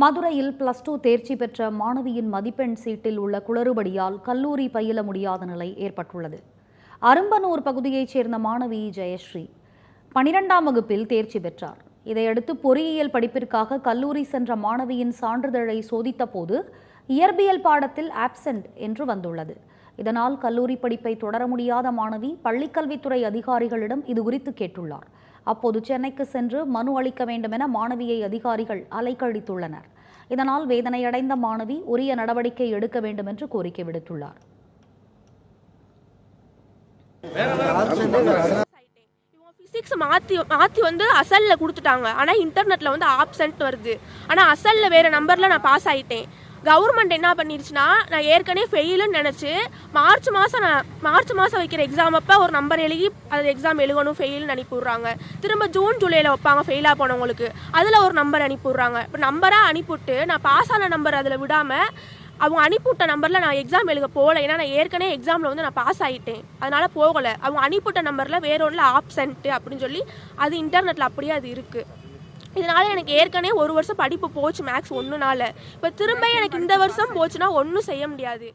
மதுரையில் plus two தேர்ச்சி பெற்ற மாணவியின் மதிப்பெண் சீட்டில் உள்ள குளறுபடியால் கல்லூரி பயில முடியாத நிலை ஏற்பட்டுள்ளது. அரும்பனூர் பகுதியைச் சேர்ந்த மாணவி ஜெயஸ்ரீ பனிரெண்டாம் வகுப்பில் தேர்ச்சி பெற்றார். இதையடுத்து பொறியியல் படிப்பிற்காக கல்லூரி சென்ற மாணவியின் சான்றிதழை சோதித்தபோது இயற்பியல் பாடத்தில் ஆப்சென்ட் என்று வந்துள்ளது. இதனால் கல்லூரி படிப்பை தொடர முடியாத மாணவி பள்ளிக்கல்வித்துறை அதிகாரிகளிடம் இது குறித்து கேட்டுள்ளார். அப்போது சென்னைக்கு சென்று மனு அளிக்க வேண்டும் என மாணவியை அதிகாரிகள் அலைக்கழித்துள்ளனர். இதனால் வேதனையடைந்த மாணவி உரிய நடவடிக்கை எடுக்க வேண்டும் என்று கோரிக்கை விடுத்துள்ளார். ஃபிசிக்ஸ் மாற்றி மாற்றி வந்து அசலில் கொடுத்துட்டாங்க. ஆனால் இன்டர்நெட்டில் வந்து ஆப்சன்ட் வருது. ஆனால் அசலில் வேறு நம்பரில் நான் பாஸ் ஆகிட்டேன் கவர்மெண்ட் என்ன பண்ணிருச்சுன்னா நான் ஏற்கனவே ஃபெயிலுன்னு நினச்சி மார்ச் மாதம் நான் மார்ச் மாதம் வைக்கிற எக்ஸாம் அப்போ ஒரு நம்பர் எழுதி அது எக்ஸாம் எழுதணும் ஃபெயில்னு அனுப்பிவிட்றாங்க. திரும்ப ஜூன் ஜூலையில் வைப்பாங்க ஃபெயிலாக போனவங்களுக்கு. அதில் ஒரு நம்பர் அனுப்பிவிட்றாங்க. இப்போ நம்பராக அனுப்பிவிட்டு நான் பாஸ் ஆன நம்பர் அதில் விடாமல் அவங்க அனுப்பிவிட்ட நம்பரில் நான் எக்ஸாம் எழுத போகல. ஏன்னா நான் ஏற்கனவே எக்ஸாமில் வந்து நான் பாஸ் ஆகிட்டேன் அதனால் போகலை. அவங்க அனுப்பிவிட்ட நம்பரில் வேற ஒன்றில் அப்படின்னு சொல்லி அது இன்டர்நெட்டில் அப்படியே அது இருக்குது இதனால் எனக்கு ஏற்கனவே ஒரு வருஷம் படிப்பு போச்சு மேக்ஸ் ஒன்றுனால இப்போ திரும்ப எனக்கு இந்த வருஷம் போச்சுன்னா ஒன்றும் செய்ய முடியாது.